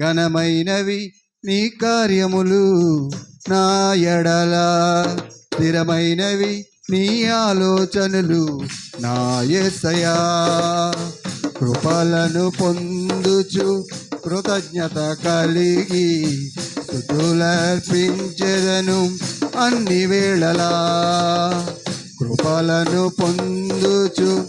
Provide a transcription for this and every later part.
ఘనమైనవి నీ కార్యములు నా ఎడల. స్థిరమైనవి నీ ఆలోచనలు నా ఎసయా కృపలను పొందుచు కృతజ్ఞత కలిగి స్థుతులర్పించెదను అన్ని వేళలా. కృపలను పొందుచు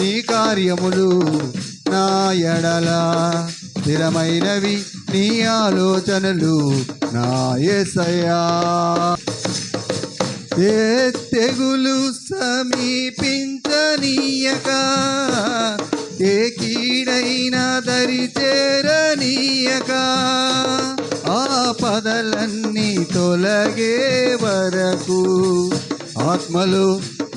నీ కార్యములు నా ఎడల. స్థిరమైనవి నీ ఆలోచనలు నా ఎసయా ఏ తెగులు సమీపించనీయక ఏ కీడైనా దరి చేరనీయక ఆపదలన్నీ తొలగే వరకు ఆత్మలు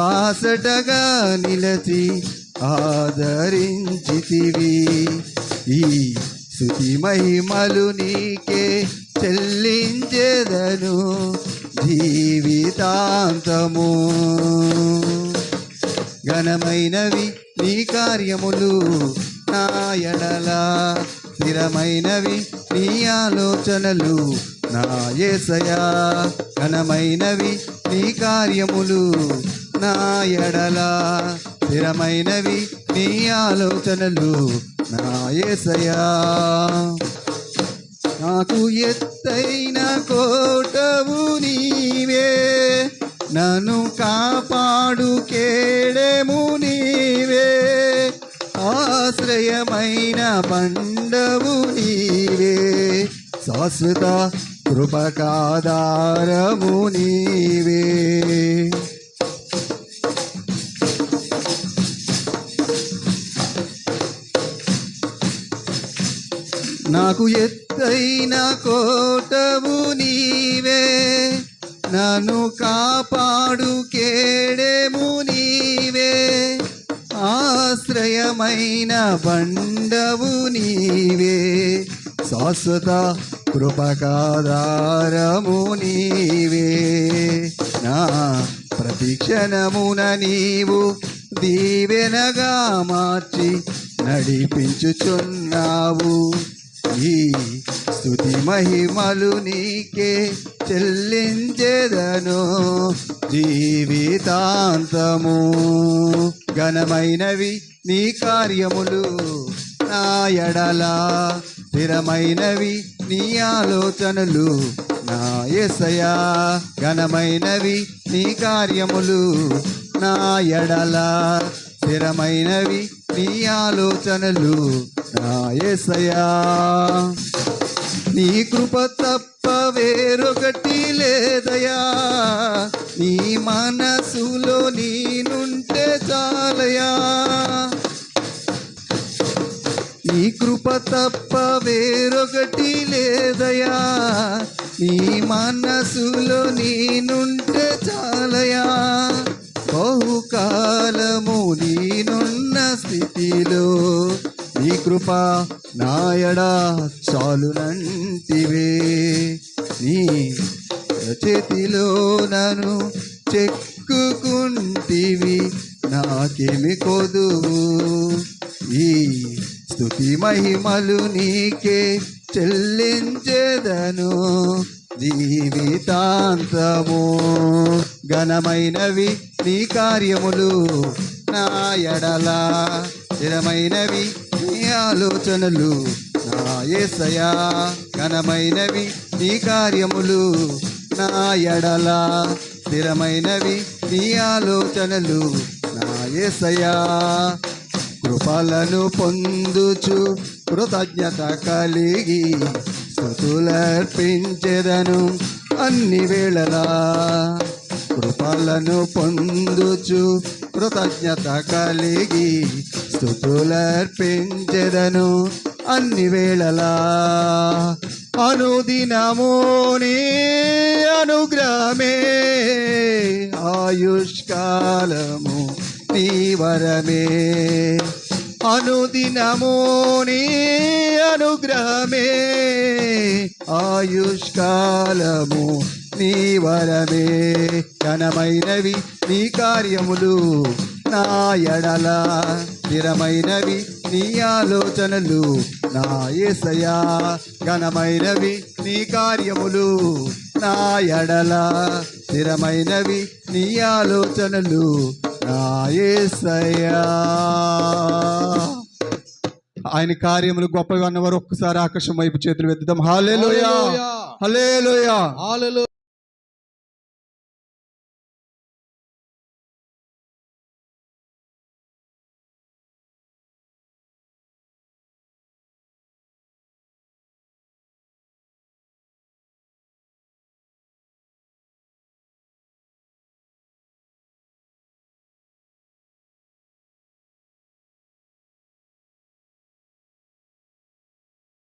బాసటగా నిలచి ఆదరించితివి. ఈ శృతి మహిమలు నీకే చెల్లించేదను జీవితాంతము. ఘనమైనవి నీ కార్యములు నా స్థిరమైనవి నీ ఆలోచనలు నాయసయా ఘనమైనవి నీ కార్యములు నా ఎడలా స్థిరమైనవి నీ ఆలోచనలు నా ఏసయా నాకు ఎత్తైన కోటవు నీవే నన్ను కాపాడు కేడెము నీవే. ఆశ్రయమైన పండవు నీవే శాశ్వత కృపకాధారము నీవే. నాకు ఎత్తైన కోటవు నీవే. నన్ను కాపాడు కేడెము నీవే. ఆశ్రయమైన బండవు నీవే. శాశ్వత కృపకాధారము నీవే. నా ప్రతిక్షణమున నీవు దీవెనగా మార్చి నడిపించుచున్నావు. ఈ స్థుతి మహిమలు నీకే చెల్లించేదను. జీవితాంతము ఘనమైనవి నీ కార్యములు నా ఎడల. స్థిరమైనవి నీ ఆలోచనలు నా ఎసయా. ఘనమైనవి నీ కార్యములు నా ఎడల. స్థిరమైనవి నీ ఆలోచనలు నా నీ కృప తప్ప వేరొకటి లేదయా నీ మనసులో నేనుంటే చాలయా నీ కృప తప్ప వేరొకటి లేదయా నీ మనసులో నేనుంటే చాలయా బహుకాలము నేనున్న స్థితిలో కృప నాయడా చాలునంటివే నీ చేతిలో నన్ను చెక్కుకుంటివి నాకేమి కొదువు ఈ స్థుతి మహిమలు నీకే చెల్లించేదను. జీవితాంతము ఘనమైనవి నీ కార్యములు. నా ఎడలా స్థిరమైనవి నీ ఆలోచనలు నా ఏసయా ఘనమైనవి నీ కార్యములు. నా ఎడల స్థిరమైనవి నీ ఆలోచనలు. నా ఏసయా కృపలను పొందుచు కృతజ్ఞత కలిగి స్థుతులర్పించెదను అన్ని వేళలా. కృపలను పొందుచు కృతజ్ఞత కలిగి స్థుతులర్పించెదను అన్ని వేళలా. అనుదినమోని అనుగ్రహమే. ఆయుష్కాలము నీ వరమే. అనుదినమోని అనుగ్రహమే. ఆయుష్కాలము నీ వరమే. ఘనమైనవి నీ కార్యములు నా ఎడలా. స్థిరమైనవి నీ ఆలోచనలు. నా యేసయా ఘనమైనవి నీ కార్యములు. నా ఎడల స్థిరమైనవి నీ ఆలోచనలు. నా యేసయ్యా ఆయన కార్యములు గొప్పగా ఉన్నవారు ఒక్కసారి ఆకాశం వైపు చేతులు హల్లెలూయా. హల్లెలూయా. హల్లెలూయా.